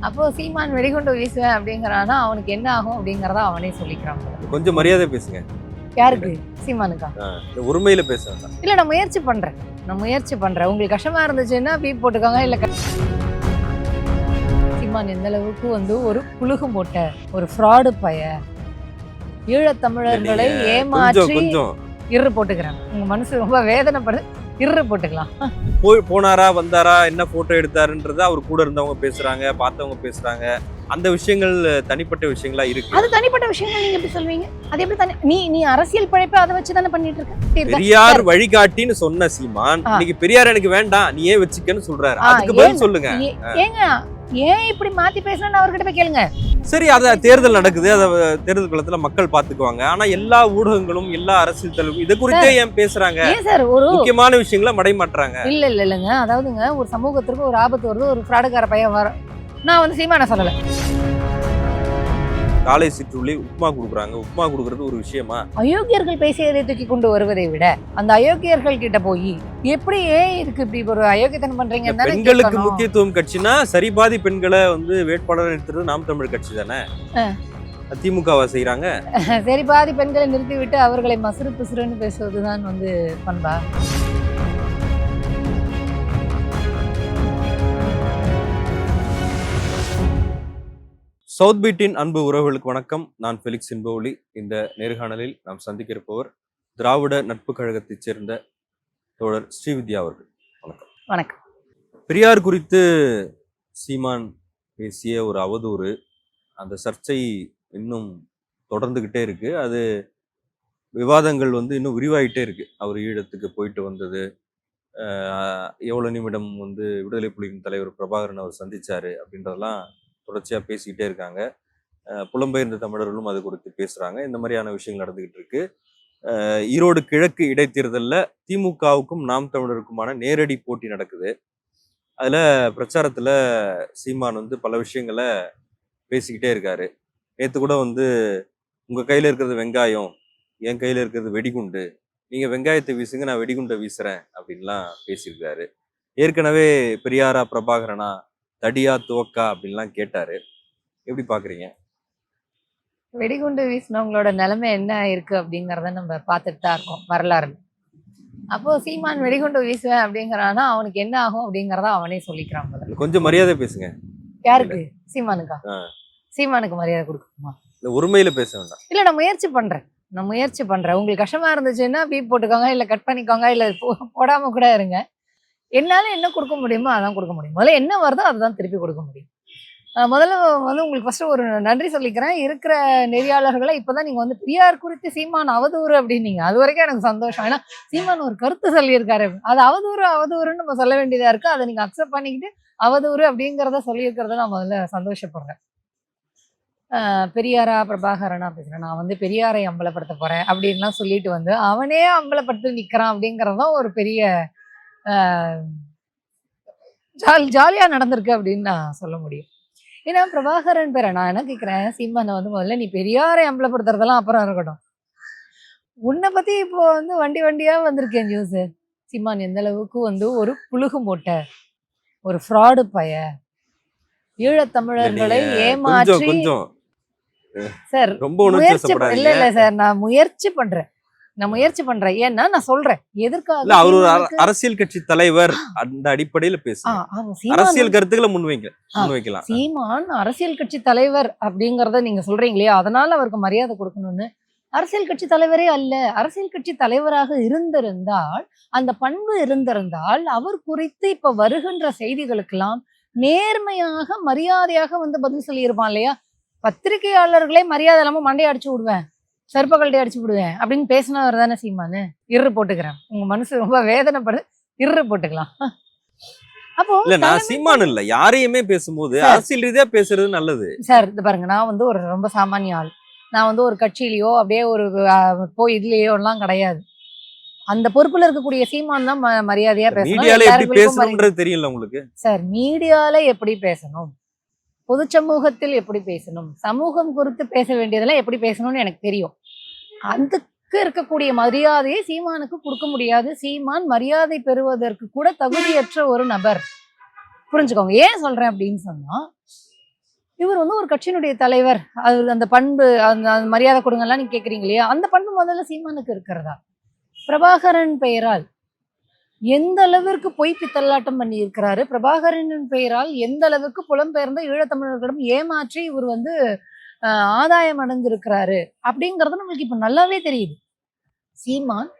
அப்போ சீமான் வெடிகுண்டு வீசுவேன் அப்படிங்கிறானா அவனுக்கு என்ன ஆகும் அப்படிங்கறத அவனே சொல்லிக்கிறான். கொஞ்சம் மரியாதை பேசுங்க. யாருக்கு? சீமானுக்கா? உரிமையில பேச இல்ல நான் முயற்சி பண்றேன். நான் முயற்சி பண்றேன். உங்களுக்கு கஷ்டமா இருந்துச்சுன்னா பீப் போட்டுக்கோங்க இல்ல சீமான் எந்த அளவுக்கு வந்து ஒரு புழுகும் போட்ட ஒரு ஃப்ராடு பைய ஈழத்தமிழர்களை ஏமாற்றி இரு போட்டுக்கிறேன். உங்க மனசு ரொம்ப வேதனைப்படுது. இரு போட்டுக்கலாம். போய் போனாரா வந்தாரா என்ன போட்டோ எடுத்தாருன்றத அவர் கூட இருந்தவங்க பேசுறாங்க பார்த்தவங்க பேசுறாங்க. அந்த விஷயங்கள் தனிப்பட்ட விஷயங்களா இருக்கு. அது தனிப்பட்ட விஷயங்கள் நீங்க எப்படி சொல்வீங்க? அது எப்படி தனி நீ நீ அரசியல் பழைப்ப அதை வச்சு தானே பண்ணிட்டு இருக்க? பெரியார் வழிகாட்டின்னு சொன்ன சீமான். இன்னைக்கு பெரியார் எனக்கு வேண்டாம் நீ ஏன் வச்சுக்கன்னு சொல்றாரு. அதுக்கு பதில்? சொல்லுங்க. ஏங்க ஏன் இப்படி மாத்தி பேசணும்னு அவர்கிட்ட போய் கேளுங்க. சரி அத தேர்தல் நடக்குது. அத தேர்தல் காலத்துல மக்கள் பாத்துக்குவாங்க ஆனா எல்லா ஊடகங்களும் எல்லா அரசியல் தலைவரும் இது குறித்தே ஏன் பேசுறாங்க? முக்கியமான விஷயங்களை மடைமாட்டுறாங்க இல்ல இல்ல இல்லைங்க. அதாவதுங்க ஒரு சமூகத்திற்கு ஒரு ஆபத்து வருது ஒரு ஃப்ராடுக்கார பையன் வர நான் வந்து சீமான சொல்லல. காலை சிற்றுள்ளி உப்புமா கொடுக்குறாங்க. உப்புமா கொடுக்கறது ஒரு விஷயமா? அயோக்கியர்கள் பேசியதை தூக்கி கொண்டு வருவதை விட அந்த அயோக்கியர்கள் கிட்ட போய் எப்படி ஏன் இதுக்கு இப்படி ஒரு அயோக்கியத்தனம் பண்றீங்கன்னு தானே பெண்களுக்கு. முக்கியத்துவம் கட்சினா சரிபாதி பெண்களை வந்து வேட்பாளர் நிறுத்துறது நாம் தமிழ் கட்சி தானே. திமுகவா செய்யறாங்க சரி பாதி பெண்களை நிறுத்திவிட்டு அவர்களை மசுறு பிசுறுன்னு பேசுவதுதான் வந்து பண்பா? சவுத் பீட்டின் அன்பு உறவுகளுக்கு வணக்கம். நான் ஃபெலிக்ஸ் இன்பவுலி. இந்த நேர்காணலில் நாம் சந்திக்க இருப்பவர் திராவிட நட்பு கழகத்தைச் சேர்ந்த தோழர் ஸ்ரீவித்யா அவர்கள். வணக்கம். வணக்கம். பெரியார் குறித்து சீமான் பேசிய ஒரு அவதூறு. அந்த சர்ச்சை இன்னும் தொடர்ந்துகிட்டே இருக்கு. அது விவாதங்கள் வந்து இன்னும் விரிவாயிட்டே இருக்கு. அவர் ஈழத்துக்கு போயிட்டு வந்தது. ஆஹ் எவ்வளவு நிமிடம் வந்து விடுதலை புலிகளின் தலைவர் பிரபாகரன் அவர் சந்திச்சாரு அப்படின்றதெல்லாம் தொடர்ச்சியாக பேசிக்கிட்டே இருக்காங்க. புலம்பெயர்ந்த தமிழர்களும் அது குறித்து பேசுகிறாங்க இந்த மாதிரியான விஷயங்கள் நடந்துகிட்டு இருக்கு. ஈரோடு கிழக்கு இடைத்தேர்தலில் திமுகவுக்கும் நாம் தமிழருக்குமான நேரடி போட்டி நடக்குது. அதில் பிரச்சாரத்தில் சீமான் வந்து பல விஷயங்களை பேசிக்கிட்டே இருக்காரு. நேற்று கூட வந்து உங்கள் கையில் இருக்கிறது வெங்காயம் என் கையில் இருக்கிறது வெடிகுண்டு. நீங்கள் வெங்காயத்தை வீசுங்க நான் வெடிகுண்டை வீசுகிறேன் அப்படின்லாம் பேசியிருக்காரு. ஏற்கனவே பெரியாரா பிரபாகரனா தடியா துவக்கா அப்படின்லாம் கேட்டாரு. எப்படி பாக்குறீங்க? வெடிகுண்டு வீசினவங்களோட நிலைமை என்ன இருக்கு அப்படிங்கறத நம்ம பார்த்துட்டு தான் இருக்கோம் வரலாறு. அப்போ சீமான் வெடிகுண்டு வீசுவேன் அப்படிங்கிறானா அவனுக்கு என்ன ஆகும் அப்படிங்கறத அவனே சொல்லிக்கிறான். கொஞ்சம் மரியாதை பேசுங்க. யாருக்கு? சீமானுக்கா. சீமானுக்கு மரியாதை கொடுக்கணுமா? இந்த உரிமையில பேச வேண்டாம். இல்ல நான் முயற்சி பண்றேன். நான் முயற்சி பண்றேன். உங்களுக்கு கஷ்டமா இருந்துச்சுன்னா பீப் போட்டுக்கோங்க இல்ல கட் பண்ணிக்கோங்க இல்ல போடாம கூட இருங்க. என்னால் என்ன கொடுக்க முடியுமோ அதான் கொடுக்க முடியும். முதல்ல என்ன வருதோ அதுதான் திருப்பி கொடுக்க முடியும். முதல்ல வந்து உங்களுக்கு ஃபஸ்ட்டு ஒரு நன்றி சொல்லிக்கிறேன். இருக்கிற நெறியாளர்களை இப்போ தான் நீங்கள் வந்து பிஆர் குறித்து சீமான் அவதூறு அப்படின்னீங்க அது வரைக்கும் எனக்கு சந்தோஷம். ஏன்னா சீமான் ஒரு கருத்து சொல்லியிருக்காரு. அது அவதூறு அவதூறுன்னு நம்ம சொல்ல வேண்டியதாக இருக்குது அதை நீங்கள் அக்செப்ட் பண்ணிக்கிட்டு அவதூறு அப்படிங்கிறத சொல்லியிருக்கிறத நான் முதல்ல சந்தோஷப்படுறேன். பெரியாரா பிரபாகரனா பேசுகிறேன் நான் வந்து பெரியாரை அம்பலப்படுத்த போகிறேன் அப்படின்லாம் சொல்லிட்டு வந்து அவனே அம்பலப்படுத்தி நிற்கிறான் அப்படிங்கறதுதான் ஒரு பெரிய ஜால் ஜாலியா நடந்திருக்கு அப்படின்னு நான் சொல்ல முடியும். ஏன்னா பிரபாகரன் பேரை நான் என்ன கேட்கிறேன் சீமானை வந்து முதல்ல நீ பெரியாரை அம்பலப்படுத்துறதெல்லாம் அப்புறம் இருக்கட்டும். உன்னை பத்தி இப்போ வந்து வண்டி வண்டியா வந்திருக்கேன் நியூஸ் சீமான் எந்த அளவுக்கு வந்து ஒரு புழுகும் போட்ட ஒரு ஃப்ராடு பைய ஈழத்தமிழர்களை ஏமாற்றி சார் ரொம்ப இல்ல இல்ல சார் நான் முயற்சி பண்றேன். நான் முயற்சி பண்றேன். ஏன்னா நான் சொல்றேன். எதற்காக இல்ல அவர் ஒரு அரசியல் கட்சி தலைவர் அந்த அடிப்படையில சீமான் அரசியல் கருத்துக்களை முன்வைங்க முன்வைக்கலாம். சீமான் அரசியல் கட்சி தலைவர் அப்படிங்கறத நீங்க சொல்றீங்க இல்லையா? அதனால அவருக்கு மரியாதை கொடுக்கணும்னு. அரசியல் கட்சி தலைவரே அல்ல. அரசியல் கட்சி தலைவராக இருந்திருந்தால் அந்த பண்பு இருந்திருந்தால் அவர் குறித்து இப்ப வருகின்ற செய்திகளுக்கெல்லாம் நேர்மையாக மரியாதையாக வந்து பதில் சொல்லியிருப்பான் இல்லையா? பத்திரிகையாளர்களே மரியாதை இல்லாம மண்டையை அடிச்சு விடுவேன். செருப்பகல்ட்டை அடிச்சு விடுவேன் அப்படின்னு பேசினவர் தானே சீமானு? இரு போட்டுக்கிறேன். உங்க மனசு ரொம்ப வேதனைப்படுது இரு போட்டுக்கலாம். அப்போ இல்ல நான் சீமான் இல்ல. யாரையுமே பேசும்போது. அரசியல் ரீதியா பேசுறது நல்லது. சார் இது பாருங்க நான் வந்து ஒரு ரொம்ப சாமானிய ஆள். நான் வந்து ஒரு கட்சியிலயோ அப்படியே ஒரு போய் இதுலயோ எல்லாம் கிடையாது. அந்த பொறுப்புல இருக்கக்கூடிய சீமான் தான் மரியாதையா பேசணும். தெரியல உங்களுக்கு. சார் மீடியால எப்படி பேசணும்? பொது சமூகத்தில் எப்படி பேசணும்? சமூகம் குறித்து பேச வேண்டியதெல்லாம் எப்படி பேசணும்னு எனக்கு தெரியும். அதுக்கு இருக்கக்கூடிய மரியாதையை சீமானுக்கு கொடுக்க முடியாது. சீமான் மரியாதை பெறுவதற்கு கூட தகுதியற்ற ஒரு நபர். புரிஞ்சுக்கோங்க. ஏன் சொல்றேன் அப்படின்னு சொன்னா இவர் வந்து ஒரு கட்சியினுடைய தலைவர். அது அந்த பண்பு அந்த மரியாதை கொடுங்கலாம் நீங்க கேட்குறீங்க இல்லையா? அந்த பண்பு முதல்ல சீமானுக்கு இருக்கிறதா? பிரபாகரன் பெயரால். எந்த அளவிற்கு பொய் பித்தலாட்டம் பண்ணி இருக்கிறாரு பிரபாகரனின் பெயரால் எந்த அளவுக்கு புலம்பெயர்ந்த ஈழத்தமிழர்களிடம் ஏமாற்றி இவர் வந்து ஆதாயம் அடைஞ்சிருக்கிறாரு அப்படிங்கறது நம்மளுக்கு இப்ப நல்லாவே தெரியுது. சீமான்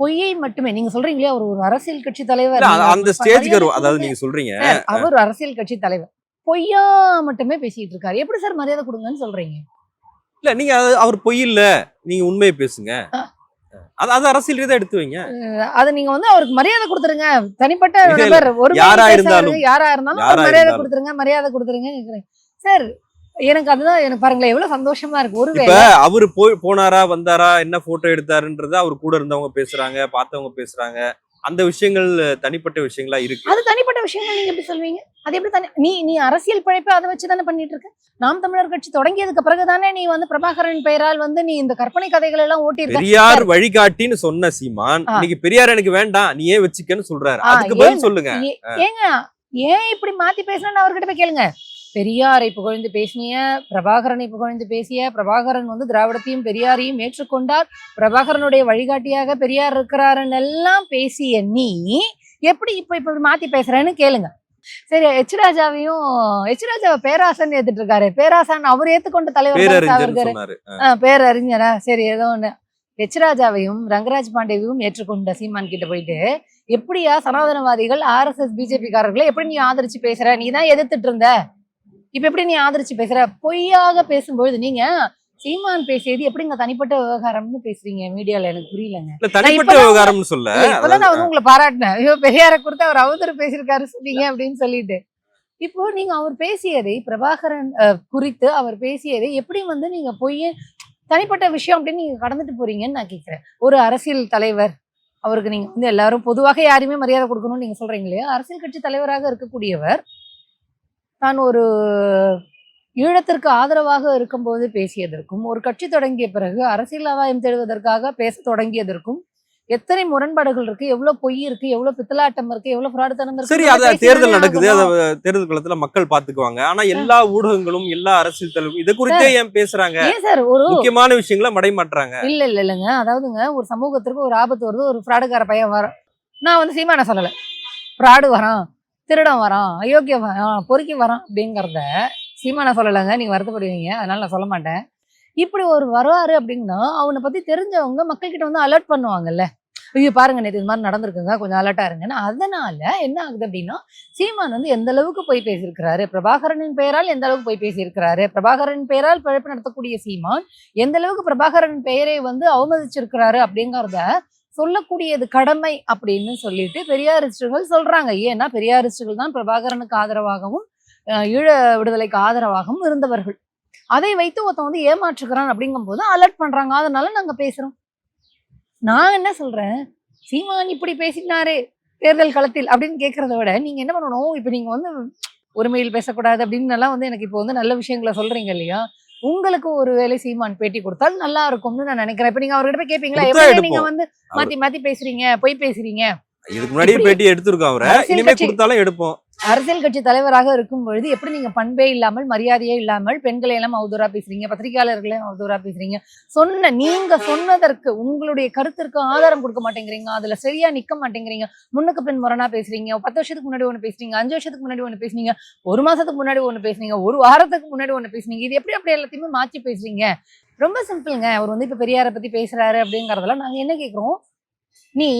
பொய்யை மட்டுமே நீங்க சொல்றீங்க இல்லையா அவர் ஒரு அரசியல் கட்சி தலைவர். அந்த ஸ்டேஜ்க்கு அதாவது. நீங்க சொல்றீங்க. அவர் அரசியல் கட்சி தலைவர். பொய்யா மட்டுமே பேசிட்டு இருக்காரு. எப்படி சார் மரியாதை கொடுங்கன்னு சொல்றீங்க? இல்ல நீங்க அவர் பொய் இல்ல. நீங்க உண்மையை பேசுங்க. அது அது அரசியல் ரீதியா எடுத்து வைங்க அது நீங்க வந்து அவருக்கு மரியாதை கொடுத்துருங்க தனிப்பட்ட ஒரு யாரா இருந்தாலும். யாரா இருந்தாலும் மரியாதை. கொடுத்துருங்க மரியாதை கொடுத்துருங்க. சார் எனக்கு அதுதான் எனக்கு பாருங்களேன் எவ்வளவு சந்தோஷமா இருக்கு இப்ப ஒருவேளை அவரு போய் போனாரா வந்தாரா என்ன போட்டோ எடுத்தாருன்றத அவர் கூட இருந்தவங்க பேசுறாங்க பார்த்தவங்க பேசுறாங்க அந்த விஷயங்கள் தனிப்பட்ட விஷயங்களா இருக்கு? அது தனிப்பட்ட விஷயங்கள் நீங்க எப்படி சொல்வீங்க? அது எப்படி தனி நீ நீ அரசியல் பிழைப்பை அதை வச்சு தானே பண்ணிட்டு இருக்க நாம் தமிழர் கட்சி தொடங்கியதுக்கு பிறகுதானே நீ வந்து பிரபாகரன் பெயரால் வந்து நீ இந்த கற்பனை கதைகள் எல்லாம் ஓட்டி பெரியார் வழிகாட்டின்னு சொன்ன சீமான். இன்னைக்கு பெரியார் எனக்கு வேண்டாம் நீ ஏன் வச்சுக்கன்னு சொல்றாரு. அதுக்கு பதில்? சொல்லுங்க. ஏங்க ஏன் இப்படி மாத்தி பேசணும்னு அவர்கிட்ட போய் கேளுங்க. பெரியாரை புகழ்ந்து பேசினிய பிரபாகரனை புகழ்ந்து பேசிய பிரபாகரன் வந்து திராவிடத்தையும் பெரியாரையும் ஏற்றுக்கொண்டார். பிரபாகரனுடைய வழிகாட்டியாக பெரியார் இருக்கிறாருன்னு எல்லாம் பேசிய நீ எப்படி இப்ப இப்ப இப்படி மாத்தி பேசுறேன்னு கேளுங்க. சரி எச் ராஜாவையும் எச் ராஜாவை பேராசன் ஏத்துட்டு இருக்காரு பேராசன் அவர் ஏத்துக்கொண்ட தலைவர் பேரறிஞரா? சரி ஏதோ ஒண்ணு. எச் ராஜாவையும் ரங்கராஜ் பாண்டேவையும் ஏற்றுக்கொண்ட சீமான் கிட்ட போயிட்டு எப்படியா சனாதனவாதிகள் ஆர்எஸ்எஸ் பிஜேபி காரர்களை எப்படி நீ ஆதரிச்சு பேசுற? நீ தான் எதிர்த்துட்டு இருந்த. இப்ப எப்படி நீ ஆதரிச்சு பேசுற? பொய்யாக பேசும்பொழுது நீங்க சீமான் பேசியது எப்படிங்க தனிப்பட்ட விவகாரம்னு பேசுறீங்க? மீடியால எனக்கு புரியலங்க. தனிப்பட்ட விவகாரம்னு சொல்ல இப்பதான் நான் வந்து உங்களை பாராட்டினேன். ஐயோ பெரியார கொடுத்து அவர் அவதூறு பேசியிருக்காரு சொன்னீங்க அப்படின்னு சொல்லிட்டு. இப்போ நீங்க அவர் பேசியதை பிரபாகரன் குறித்து அவர் பேசியதை எப்படி வந்து நீங்க பொய் தனிப்பட்ட விஷயம் அப்படின்னு நீங்க கடந்துட்டு போறீங்கன்னு நான் கேட்கிறேன் ஒரு அரசியல் தலைவர் அவருக்கு நீங்க வந்து எல்லாரும் பொதுவாக யாருமே மரியாதை கொடுக்கணும்னு நீங்க சொல்றீங்க இல்லையா? அரசியல் கட்சி தலைவராக இருக்கக்கூடியவர் தான் ஒரு ஈழத்திற்கு ஆதரவாக இருக்கும்போது பேசியதற்கும் ஒரு கட்சி தொடங்கிய பிறகு அரசியல் ஆதாயம் தேடுவதற்காக பேச தொடங்கியதற்கும் எத்தனை முரண்பாடுகள் இருக்கு எவ்வளவு பொய் இருக்கு எவ்வளவு பித்தலாட்டம் இருக்கு எவ்வளவு ஃப்ராடுத்தனம் இருக்கு சரி அத தேர்தல் நடக்குது. அத தேர்தல் காலத்துல மக்கள் பாத்துக்குவாங்க ஆனா எல்லா ஊடகங்களும் எல்லா அரசியல் தலைவரும் இத குறித்தே ஏன் பேசுறாங்க? ஏன் சார் ஒரு முக்கியமான விஷயங்களை மடை மாட்டுறாங்க இல்ல இல்ல இல்லைங்க. அதாவதுங்க ஒரு சமூகத்திற்கு ஒரு ஆபத்து வருது ஒரு ஃப்ராடுக்கார பையன் வரான் நான் வந்து சீமான சொல்லல. ஃப்ராடு வரான். திருடம் வரான் அயோக்கியம் வரான் பொறுக்கி வரான் அப்படிங்கிறத சீமான சொல்லலைங்க. நீங்கள் வருத்தப்படுவீங்க. அதனால நான் சொல்ல மாட்டேன். இப்படி ஒரு வருவாரு அப்படின்னா அவனை பற்றி தெரிஞ்சவங்க மக்கள்கிட்ட வந்து அலர்ட் பண்ணுவாங்கல்ல. ஐயோ பாருங்க நேற்று இது மாதிரி நடந்திருக்குங்க. கொஞ்சம் அலர்ட்டா இருங்கன்னு. அதனால என்ன ஆகுது அப்படின்னா சீமான் வந்து எந்த அளவுக்கு போய் பேசியிருக்கிறாரு? பிரபாகரனின் பெயரால் எந்த அளவுக்கு போய் பேசியிருக்கிறாரு? பிரபாகரன் பெயரால் பிழைப்பு நடத்தக்கூடிய சீமான் எந்த அளவுக்கு பிரபாகரன் பெயரை வந்து அவமதிச்சிருக்கிறாரு அப்படிங்கிறத சொல்லக்கூடியது கடமை அப்படின்னு சொல்லிட்டு பெரியாரிஸ்டுகள் சொல்றாங்க. ஏன்னா பெரியாரிஸ்டுகள் தான் பிரபாகரனுக்கு ஆதரவாகவும் ஈழ விடுதலைக்கு ஆதரவாகவும் இருந்தவர்கள். அதை வைத்து ஒருத்தன் வந்து ஏமாற்றுக்கிறான் அப்படிங்கும்போது அலர்ட் பண்றாங்க. அதனால நாங்க பேசுறோம். நான் என்ன சொல்றேன்? சீமான் இப்படி பேசினாரே தேர்தல் களத்தில் அப்படின்னு கேட்கறத விட நீங்க என்ன பண்ணணும்? இப்ப நீங்க வந்து ஒருமையில் பேசக்கூடாது அப்படின்னு எல்லாம் வந்து எனக்கு இப்போ வந்து நல்ல விஷயங்களை சொல்றீங்க இல்லையா? உங்களுக்கு ஒரு வேலை சீமான் பேட்டி கொடுத்தால் நல்லா இருக்கும்னு நான் நினைக்கிறேன். இப்ப நீங்க அவர்கிட்ட போய் கேட்பீங்களா கொடுத்தா எப்படி நீங்க. வந்து மாத்தி மாத்தி பேசுறீங்க? பொய் பேசுறீங்க? இதுக்கு முன்னாடியே பேட்டி எடுத்திருக்கோம் அவரை. இனிமே கொடுத்தாலும் எடுப்போம். அரசியல் கட்சி தலைவராக இருக்கும் பொழுது எப்படி நீங்க பண்பே இல்லாமல் மரியாதையே இல்லாமல் பெண்களை எல்லாம் அவதூறா பேசுறீங்க பத்திரிகையாளர்களையும் அவதூறா பேசுறீங்க? சொன்ன நீங்க சொன்னதற்கு உங்களுடைய கருத்திற்கு ஆதாரம் கொடுக்க மாட்டேங்கிறீங்க அதுல சரியா நிக்க மாட்டேங்கிறீங்க. முன்னுக்கு பின் முரணா பேசுறீங்க பத்து வருஷத்துக்கு முன்னாடி ஒண்ணு பேசுறீங்க அஞ்சு வருஷத்துக்கு முன்னாடி ஒண்ணு பேசுனீங்க ஒரு மாசத்துக்கு முன்னாடி ஒண்ணு பேசுனீங்க ஒரு வாரத்துக்கு முன்னாடி ஒண்ணு பேசுனீங்க இது எப்படி அப்படி எல்லாத்தையுமே மாற்றி பேசுறீங்க? ரொம்ப சிம்பிள்ங்க. அவர் வந்து இப்ப பெரியாரை பத்தி பேசுறாரு அப்படிங்கறதெல்லாம் நாங்க என்ன கேக்குறோம்? நீ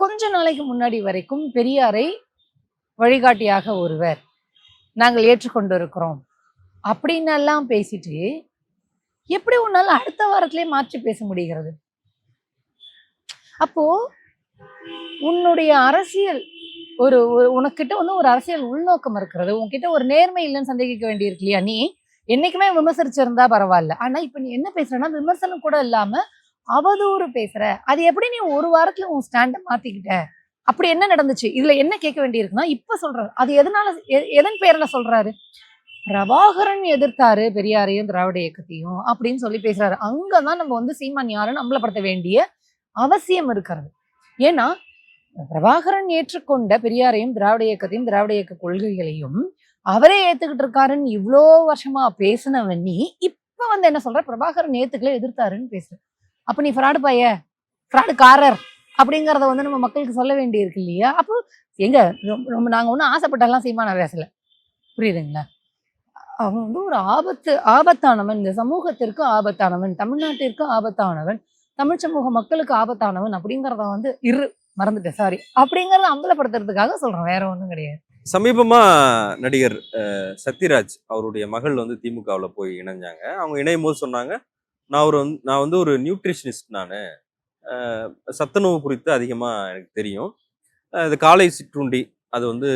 கொஞ்ச நாளைக்கு முன்னாடி வரைக்கும் பெரியாரை வழிகாட்டியாக ஒருவர் நாங்கள் ஏற்றுக்கொண்டு இருக்கிறோம் அப்படின்னெல்லாம் பேசிட்டு எப்படி உன்னால் அடுத்த வாரத்திலே மாற்றி பேச முடிகிறது? அப்போ உன்னுடைய அரசியல் ஒரு ஒரு- உனக்கிட்ட வந்து ஒரு அரசியல் உள்நோக்கம் இருக்கிறது. உன்கிட்ட ஒரு நேர்மை இல்லைன்னு சந்தேகிக்க வேண்டியிருக்கு இல்லையா நீ? என்னைக்குமே விமர்சிச்சிருந்தா பரவாயில்ல. ஆனா இப்ப நீ என்ன பேசுறன்னா விமர்சனம் கூட இல்லாம அவதூறு பேசுற. அது எப்படி நீ ஒரு வாரத்துல உன் ஸ்டாண்டை மாத்திக்கிட்ட? அப்படி என்ன நடந்துச்சு? இதுல என்ன கேட்க வேண்டியிருக்குன்னா இப்ப சொல்றாரு. அது எதனால எ- எதன் பேர்ல சொல்றாரு? பிரபாகரன் எதிர்த்தாரு பெரியாரையும் திராவிட இயக்கத்தையும் அப்படின்னு சொல்லி பேசுறாரு. அங்கதான் நம்ம வந்து சீமான் யாருன்னு அம்பலப்படுத்த வேண்டிய அவசியம் இருக்கிறது. ஏன்னா பிரபாகரன் ஏற்றுக்கொண்ட பெரியாரையும் திராவிட இயக்கத்தையும் திராவிட இயக்க கொள்கைகளையும் அவரே ஏத்துக்கிட்டு இருக்காருன்னு இவ்வளோ வருஷமா பேசினவன் நீ இப்ப வந்து என்ன சொல்ற? பிரபாகரன் ஏத்துக்களை எதிர்த்தாருன்னு பேசுற. அப்ப நீ ஃப்ராடு பைய ஃப்ராடுக்காரர் அப்படிங்கிறத வந்து நம்ம மக்களுக்கு சொல்ல வேண்டியிருக்கு இல்லையா? அப்போ எங்க ரொம்ப ரொம்ப நாங்க ஒன்றும் ஆசைப்பட்டெல்லாம் நான் பேசலை. புரியுதுங்களா? அவன் வந்து ஒரு ஆபத்து ஆபத்தானவன். இந்த சமூகத்திற்கு ஆபத்தானவன். தமிழ்நாட்டிற்கு ஆபத்தானவன். தமிழ் சமூக மக்களுக்கு ஆபத்தானவன் அப்படிங்கறத வந்து இரு மறந்துட்டேன். சாரி அப்படிங்கிறத அம்பலப்படுத்துறதுக்காக சொல்றேன். வேற ஒன்றும் கிடையாது. சமீபமா நடிகர் அஹ், சத்யராஜ் அவருடைய மகள் வந்து திமுகவில் போய் இணைஞ்சாங்க. அவங்க இணையும் போது சொன்னாங்க நான் ஒரு நான் வந்து ஒரு நியூட்ரிஷனிஸ்ட் நான். சத்துணவு குறித்து அதிகமாக எனக்கு தெரியும். இது காலை சிற்றுண்டி அது வந்து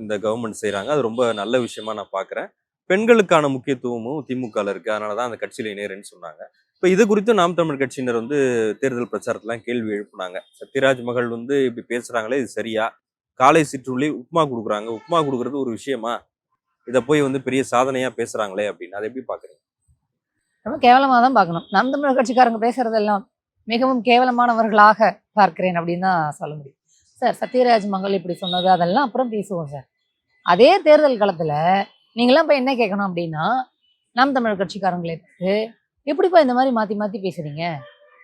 இந்த கவர்மெண்ட் செய்கிறாங்க அது ரொம்ப நல்ல விஷயமா நான் பார்க்குறேன் பெண்களுக்கான முக்கியத்துவமும் திமுகவில் இருக்குது அதனால தான் அந்த கட்சியில் இணையறேன்னு சொன்னாங்க. இப்போ இது குறித்து நாம் தமிழ் கட்சியினர் வந்து தேர்தல் பிரச்சாரத்தெலாம் கேள்வி எழுப்புனாங்க. சத்யராஜ் மகள் வந்து இப்படி பேசுகிறாங்களே இது சரியா? காலை சிற்றுள்ளி உப்புமா கொடுக்குறாங்க. உப்புமா கொடுக்குறது ஒரு விஷயமா? இதை போய் வந்து பெரிய சாதனையாக பேசுகிறாங்களே அப்படின்னு. அதை எப்படி பார்க்குறீங்க ரொம்ப கேவலமாக தான் பார்க்கணும். நம் தமிழர் கட்சிக்காரங்க பேசுறதெல்லாம் மிகவும் கேவலமானவர்களாக பார்க்கிறேன் அப்படின்னு தான் சொல்ல முடியும். சார் சத்யராஜ் மகள் இப்படி சொன்னது அதெல்லாம் அப்புறம் பேசுவோம் சார். அதே தேர்தல் காலத்தில் நீங்களாம் போய் என்ன கேட்கணும் அப்படின்னா நாம் தமிழர் கட்சிக்காரங்களே எப்படிப்பா இந்த மாதிரி மாற்றி மாற்றி பேசுகிறீங்க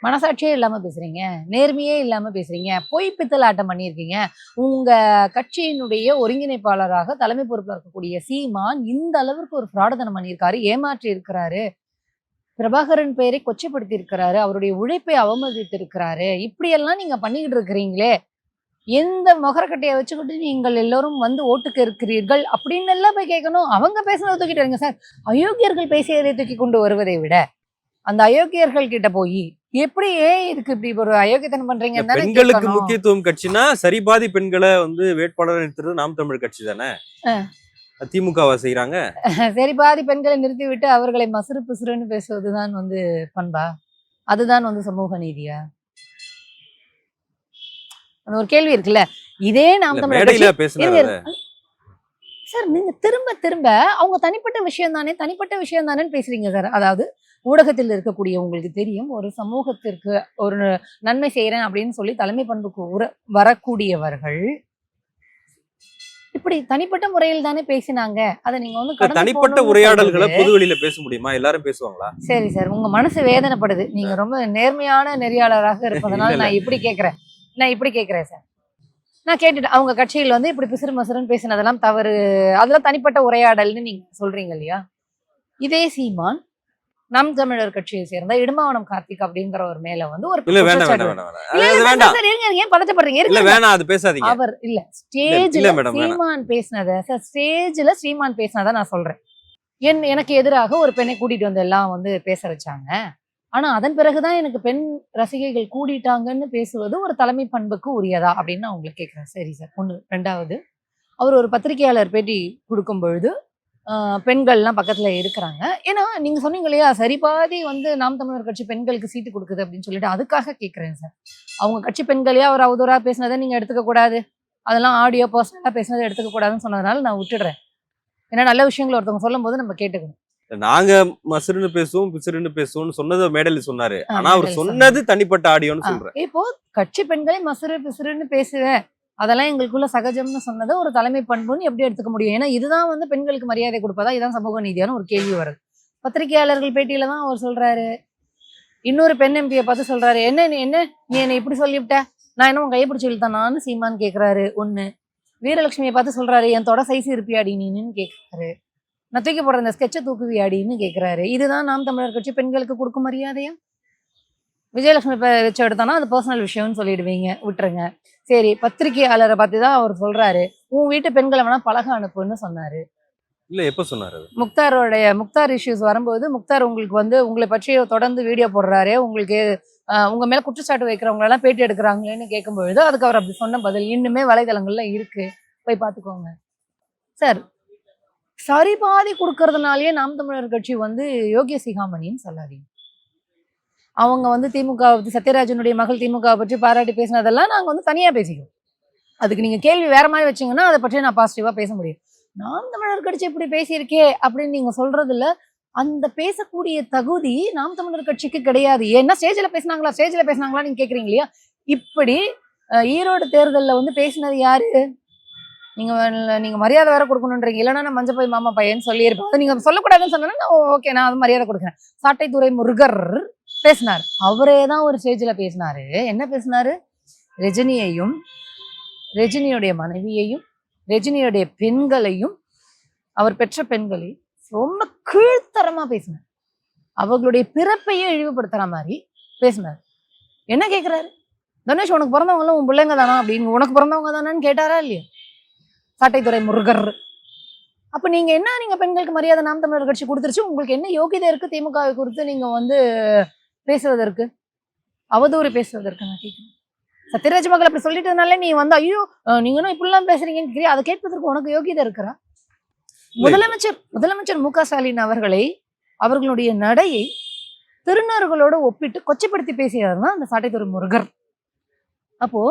மனசாட்சியே இல்லாமல் பேசுகிறீங்க நேர்மையே இல்லாமல் பேசுகிறீங்க பொய் பித்தல் ஆட்டம் பண்ணியிருக்கீங்க? உங்கள் கட்சியினுடைய ஒருங்கிணைப்பாளராக தலைமை பொறுப்பில் இருக்கக்கூடிய சீமான் இந்த அளவிற்கு ஒரு ஃப்ராடுதனம் பண்ணியிருக்காரு ஏமாற்றி இருக்கிறாரு பிரபாகரன் பெயரை கொச்சைப்படுத்தி இருக்கிறாரு அவருடைய உழைப்பை அவமதித்து இருக்கிறாரு இப்படியெல்லாம் நீங்க பண்ணிக்கிட்டு இருக்கிறீங்களே. எந்த முகரக்கட்டையை வச்சுக்கிட்டு நீங்கள் எல்லோரும் வந்து ஓட்டுக்கு இருக்கிறீர்கள் அப்படின்னு எல்லாம் போய் கேட்கணும். அவங்க பேசுனதை தூக்கிட்டு வருங்க சார். அயோக்கியர்கள் பேசியதை தூக்கி கொண்டு வருவதை விட அந்த அயோக்கியர்கள் கிட்ட போய் எப்படி ஏன் இதுக்கு இப்படி ஒரு அயோக்கியத்தனம் பண்றீங்கன்னு தானே பெண்களுக்கு. முக்கியத்துவம் கட்சினா சரி பாதி பெண்களை வந்து வேட்பாளர் நிறுத்துறது நாம் தமிழ் கட்சி தானே? திமுகவா செய்யறாங்க சரி பாதி பெண்களை நிறுத்திவிட்டு அவர்களை மசுறு பிசுறுன்னு பேசுவதுதான் வந்து பண்பா? அதுதான் வந்து சமூக நீதியா? அந்த ஒரு கேள்வி இருக்குல்ல? இதே நாம். சார் நீங்க திரும்ப திரும்ப அவங்க தனிப்பட்ட விஷயம் தானே தனிப்பட்ட விஷயம் தானேன்னு பேசுறீங்க சார். அதாவது ஊடகத்தில் இருக்கக்கூடிய உங்களுக்கு தெரியும் ஒரு சமூகத்திற்கு ஒரு நன்மை செய்யறேன் அப்படின்னு சொல்லி தலைமை பண்புக்கு உர- வரக்கூடியவர்கள் இப்படி தனிப்பட்ட முறையில் தானே பேசினாங்க. அதை நீங்க வந்து தனிப்பட்ட உரையாடல்களை. பொது வெளியில பேச முடியுமா? எல்லாரும் பேசுவாங்களா? சரி சார். உங்க மனசு வேதனைப்படுது. நீங்க ரொம்ப நேர்மையான நெறியாளராக இருப்பதனால நான் இப்படி கேக்குறேன். நான் இப்படி கேக்குறேன் சார். நான் கேட்டுட்டேன் அவங்க கட்சியில் வந்து இப்படி பிசுறு மசுறுன்னு பேசினதெல்லாம் தவறு. அதெல்லாம் தனிப்பட்ட உரையாடல்னு நீங்க சொல்றீங்க இல்லையா? இதே சீமான் நம் தமிழர் கட்சியை சேர்ந்த இடுமாவனம் கார்த்திக் அப்படிங்கிற ஒரு மேல வந்து ஒரு இல்ல வேண்டாம். வேண்டாம் வேண்டாம் ஏன் பதட்டப்படுறீங்க? இல்ல. வேணாம் அது பேசாதீங்க. அவர் இல்ல ஸ்டேஜ்ல. சீமான் பேசினத சார் ஸ்டேஜ்ல சீமான் பேசினதை நான் சொல்றேன். என் எனக்கு எதிராக ஒரு பெண்ணை கூட்டிட்டு வந்து எல்லாம் வந்து பேச வச்சாங்க. ஆனா அதன் பிறகுதான் எனக்கு பெண் ரசிகைகள் கூடிட்டாங்கன்னு பேசுவது ஒரு தலைமை பண்புக்கு உரியதா அப்படின்னு நான் உங்களை கேட்கிறேன் சரி சார் ஒண்ணு ரெண்டாவது அவர் ஒரு பத்திரிகையாளர் பேட்டி கொடுக்கும் பொழுது பெண்கள்லாம் பக்கத்துல இருக்கிறாங்க. ஏன்னா நீங்க சொன்னீங்க இல்லையா சரி பாதி வந்து நாம் தமிழர் கட்சி பெண்களுக்கு சீட்டு கொடுக்குது அப்படின்னு சொல்லிட்டு அதுக்காக கேட்கிறேன் சார். அவங்க கட்சி பெண்களே அவர் அவதூறா பேசினதை நீங்க எடுத்துக்க கூடாது. அதெல்லாம் ஆடியோ பர்சனலாக பேசினதை எடுத்துக்க கூடாதுன்னு சொன்னதுனால நான் விட்டுடுறேன். ஏன்னா நல்ல விஷயங்களை ஒருத்தவங்க சொல்லும் போது நம்ம கேட்டுக்கணும். நாங்க மசுருன்னு பேசுவோம் பிசுறுன்னு பேசுவோம்னு சொன்னதை மேடையில சொன்னாரு. ஆனா அவர் சொன்னது தனிப்பட்ட ஆடியோன்னு சொல்றேன். இப்போ கட்சி பெண்களை மசுறு பிசுறுன்னு பேசுவேன் அதெல்லாம் எங்களுக்குள்ள சகஜம்னு சொன்னதை ஒரு தலைமை பண்புன்னு எப்படி எடுத்துக்க முடியும்? ஏன்னா இதுதான் வந்து பெண்களுக்கு மரியாதை கொடுப்பதா? இதுதான் சமூக நீதியான ஒரு கேள்வி வருது. பத்திரிகையாளர்கள் பேட்டியில தான் அவர் சொல்றாரு. இன்னொரு பெண் எம்பியை பார்த்து சொல்றாரு என்ன நீ என்ன? நீ என்னை இப்படி சொல்லிவிட்ட? நான் என்ன உன் கையை பிடிச்சி இழுத்தானான்னு சீமான் கேட்குறாரு ஒண்ணு. வீரலட்சுமியை பார்த்து சொல்றாரு என் தொட சைஸ் இருப்பியாடி நீன்னு கேக்குறாரு. நான் தூக்கி போடுற இந்த ஸ்கெட்சை தூக்குவியாடின்னு கேட்குறாரு இதுதான் நாம் தமிழர் கட்சி பெண்களுக்கு கொடுக்கும் மரியாதையா? விஜயலட்சுமி இப்ப வச்சு எடுத்தானா அது பர்சனல் விஷயம்னு சொல்லிடுவீங்க. விட்டுருங்க. சரி பத்திரிகையாளரை பார்த்து தான் அவர் சொல்றாரு. உன் வீட்டு பெண்களை வேணா பழக அனுப்புன்னு சொன்னாரு. இல்ல எப்ப சொன்னாரு முக்தாரோடைய முக்தார் இஷ்யூஸ் வரும்போது முக்தார் உங்களுக்கு வந்து உங்களை பற்றி தொடர்ந்து வீடியோ போடுறாரு. உங்களுக்கு ஆஹ், உங்க மேல குற்றச்சாட்டு வைக்கிறவங்க எல்லாம் பேட்டி எடுக்கிறாங்களேன்னு கேட்கும்பொழுது அதுக்கு அவர் அப்படி சொன்ன பதில் இன்னுமே வலைதளங்கள்ல இருக்கு. போய் பார்த்துக்கோங்க. சார் சரி பாதி கொடுக்கறதுனாலயே நாம் தமிழர் கட்சி வந்து யோகிய சிகாமணின்னு சொல்லாதீங்க. அவங்க வந்து திமுக சத்யராஜனுடைய மகள் திமுக பற்றி பாராட்டி பேசினதெல்லாம் நாங்கள் வந்து தனியாக பேசிக்கிறோம். அதுக்கு நீங்கள் கேள்வி வேற மாதிரி வச்சிங்கன்னா அதை பற்றி நான் பாசிட்டிவாக பேச முடியும். நான் தமிழர் கட்சி இப்படி பேசியிருக்கே அப்படின்னு நீங்கள் சொல்கிறதில்ல அந்த பேசக்கூடிய தகுதி நாம் தமிழர் கட்சிக்கு கிடையாது. ஏன்னா ஸ்டேஜில் பேசினாங்களா? ஸ்டேஜில் பேசினாங்களா நீங்கள் கேட்குறீங்க இல்லையா? இப்படி ஈரோடு தேர்தலில் வந்து பேசினது யாரு? நீங்கள் நீங்கள் மரியாதை வேற கொடுக்கணுன்றீங்க. இல்லைன்னா நான் மஞ்சப்பை மாமா பையன் சொல்லியிருப்பேன். அதை நீங்கள் சொல்லக்கூடாதுன்னு சொன்னா ஓகே நான் அது மரியாதை கொடுக்குறேன். சாட்டைத்துறை முருகர் பேசினார். அவரே தான் ஒரு ஸ்டேஜில் பேசினாரு. என்ன பேசினாரு? ரஜினியையும் ரஜினியுடைய மனைவியையும் ரஜினியுடைய பெண்களையும் அவர் பெற்ற பெண்களை ரொம்ப கீழ்த்தரமாக பேசினார். அவர்களுடைய பிறப்பையே இழிவுபடுத்துற மாதிரி பேசினார். என்ன கேட்குறாரு தனுஷ் உனக்கு பிறந்தவங்களாம் உன் பிள்ளைங்க தானா? அப்படின்னு உனக்கு பிறந்தவங்க தானான்னு கேட்டாரா இல்லையா? சாட்டைத்துறை முருகர். அப்போ நீங்கள் என்ன நீங்கள் பெண்களுக்கு மரியாதை நாம் தமிழர் கட்சி கொடுத்துருச்சு. உங்களுக்கு என்ன யோகிதை இருக்குது திமுக கொடுத்து குறித்து வந்து பேசுவதற்கு? அவதூறு பேசுவதற்கு நான் கேட்கிறேன். சத்யராஜ் மகள் அப்படி சொல்லிட்டதுனால நீ வந்து ஐயோ நீங்க என்ன இப்படிலாம் பேசுறீங்கன்னு அதை கேட்பதற்கு உனக்கு யோகிதை இருக்கிறா? முதலமைச்சர் முதலமைச்சர் மு க ஸ்டாலின் அவர்களை அவர்களுடைய நடையை திருநர்களோடு ஒப்பிட்டு கொச்சைப்படுத்தி பேசியவர் தான் அந்த சாட்டைத்துறை முருகர். அப்போ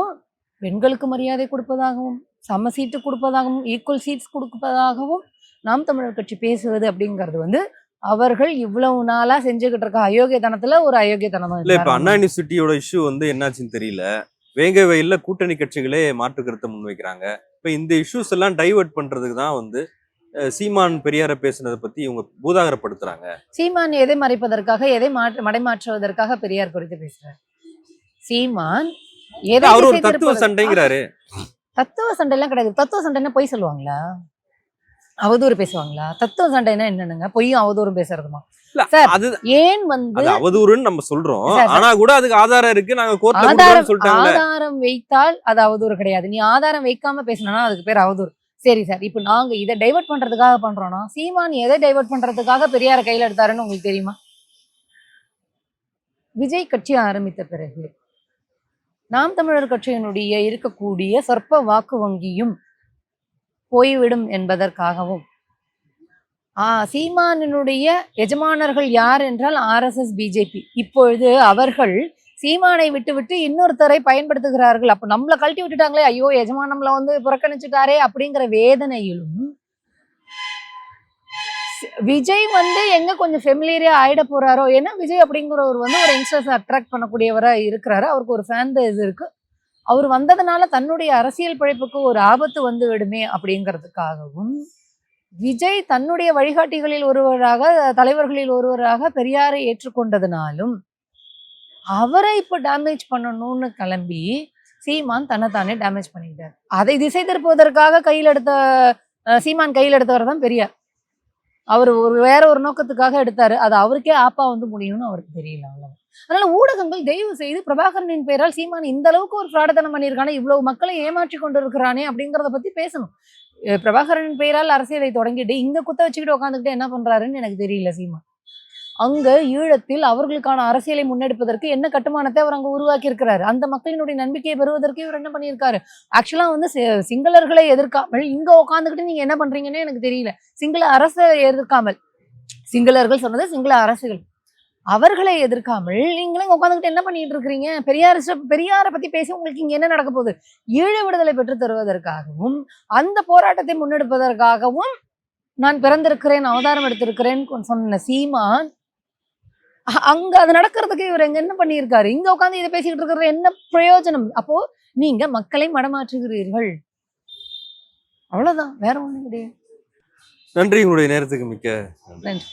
பெண்களுக்கு மரியாதை கொடுப்பதாகவும் சம சீட்டு கொடுப்பதாகவும் ஈக்குவல் சீட்ஸ் கொடுப்பதாகவும் நாம் தமிழர் கட்சி பேசுவது அப்படிங்கிறது வந்து அவர்கள் இவ்வளவு நாளா செஞ்சுக்கிட்டு இருக்க அயோக்கியத்தனத்துல ஒரு அயோக்கியத்தனமா இல்ல இப்ப அண்ணா யூனிவர்சிட்டியோட இஷ்யூ வந்து என்னாச்சுன்னு தெரியல. வேங்க வயல்ல கூட்டணி கட்சிகளே மாற்று கருத்தை முன்வைக்கிறாங்க. இப்ப இந்த இஷ்யூஸ் எல்லாம் டைவர்ட் பண்றதுக்கு தான் வந்து சீமான் பெரியார பேசுனதை பத்தி இவங்க பூதாகரப்படுத்துறாங்க. சீமான் எதை மறைப்பதற்காக எதை மாற்று மடைமாற்றுவதற்காக பெரியார் குறித்து பேசுறார்? சீமான் எதை அவர் ஒரு தத்துவ சண்டைங்கிறாரு. தத்துவ சண்டைலாம் கிடையாது. தத்துவ சண்டைன்னா பொய் சொல்லுவாங்களா? அவதூறு பேசுவாங்களா? தத்துவ சண்டைன்னா என்னன்னுங்க? பொய்யும் அவதூறும் பேசுறதுமா? அது ஏன் வந்து அவதூறுன்னு நம்ம சொல்றோம். ஆனா கூட அதுக்கு ஆதாரம் இருக்கு. நாங்க கோர்ட்ல ஆதாரம் வைத்தால் அது அவதூறு கிடையாது. நீ ஆதாரம் வைக்காம பேசினா அதுக்கு பேர் அவதூறு. சரி சார். இப்போ நாங்க இதை டைவர்ட் பண்றதுக்காக பண்றோம்னா சீமான் எதை டைவர்ட் பண்றதுக்காக பெரியார கையில எடுத்தாருன்னு உங்களுக்கு தெரியுமா? விஜய் கட்சி ஆரம்பித்த பிறகு நாம் தமிழர் கட்சியினுடைய இருக்கக்கூடிய சொற்ப வாக்கு வங்கியும் போய்விடும் என்பதற்காகவும். சீமானினுடைய எஜமானர்கள் யார் என்றால் ஆர்எஸ்எஸ் பிஜேபி இப்பொழுது அவர்கள் சீமானை விட்டுவிட்டு இன்னொருத்தரை பயன்படுத்துகிறார்கள். அப்போ நம்மளை கழட்டி விட்டுட்டாங்களே ஐயோ எஜமான் வந்து புறக்கணிச்சுட்டாரே அப்படிங்கிற வேதனையிலும் விஜய் வந்து எங்க கொஞ்சம் ஃபெமிலியரா ஆயிட போறாரோ? ஏன்னா விஜய் அப்படிங்கிறவர் வந்து ஒரு யங்ஸ்டர்ஸ் அட்ராக்ட் பண்ணக்கூடியவரா இருக்கிறாரு. அவருக்கு ஒரு ஃபேன் இது இருக்கு. அவர் வந்ததுனால தன்னுடைய அரசியல் பிழைப்புக்கு ஒரு ஆபத்து வந்து விடுமே அப்படிங்கிறதுக்காகவும் விஜய் தன்னுடைய வழிகாட்டிகளில் ஒருவராக தலைவர்களில் ஒருவராக பெரியாரை ஏற்றுக்கொண்டதுனாலும் அவரை இப்போ டேமேஜ் பண்ணணும்னு கிளம்பி சீமான் தன்னைத்தானே டேமேஜ் பண்ணிக்கிட்டார் அதை திசை திருப்புவதற்காக கையில் எடுத்த சீமான் கையில் எடுத்தவர் தான் பெரியார். அவர் ஒரு வேற ஒரு நோக்கத்துக்காக எடுத்தாரு. அது அவருக்கே ஆப்பா வந்து முடியும்னு அவருக்கு தெரியல அவ்வளவு. அதனால ஊடகங்கள் தயவு செய்து பிரபாகரனின் பெயரால் சீமான் இந்த அளவுக்கு ஒரு பிராடத்தனம் பண்ணியிருக்கானே இவ்வளவு மக்களை ஏமாற்றி கொண்டு இருக்கிறானே அப்படிங்கிறத பத்தி பேசணும். பிரபாகரனின் பெயரால் அரசியலை தொடங்கிட்டு இங்க குத்த வச்சுக்கிட்டு உட்காந்துக்கிட்டு என்ன பண்றாருன்னு எனக்கு தெரியல சீமான். அங்க ஈழத்தில் அவர்களுக்கான அரசியலை முன்னெடுப்பதற்கு என்ன கட்டுமானத்தை அவர் அங்க உருவாக்கி இருக்கிறாரு அந்த மக்களினுடைய நம்பிக்கையை பெறுவதற்கு இவர் என்ன பண்ணியிருக்காரு? ஆக்சுவலா வந்து சிங்களர்களை எதிர்க்காமல் இங்க உட்காந்துக்கிட்டு நீங்க என்ன பண்றீங்கன்னு எனக்கு தெரியல. சிங்கள அரசை எதிர்க்காமல் சிங்களர்கள் சொன்னது சிங்கள அரசுகள். அவர்களை எதிர்க்காமல் நீங்களும் உட்காந்துக்கிட்டு என்ன பண்ணிட்டு இருக்கிறீங்க பெரியார் பெரியாரை பத்தி பேசி உங்களுக்கு இங்க என்ன நடக்க போகுது? ஈழ விடுதலை பெற்று தருவதற்காகவும் அந்த போராட்டத்தை முன்னெடுப்பதற்காகவும் நான் பிறந்திருக்கிறேன் அவதாரம் எடுத்திருக்கிறேன் சொன்ன சீமான் அங்க அது நடக்கிறதுக்கு இவர் எங்க என்ன பண்ணியிருக்காரு? இங்க உட்காந்து இதை பேசிக்கிட்டு இருக்கிறது என்ன பிரயோஜனம்? அப்போ நீங்க மக்களை மடமாற்றுகிறீர்கள். அவ்வளவுதான். வேற ஒண்ணும் கிடையாது. நன்றி. உங்களுடைய நேரத்துக்கு மிக்க நன்றி.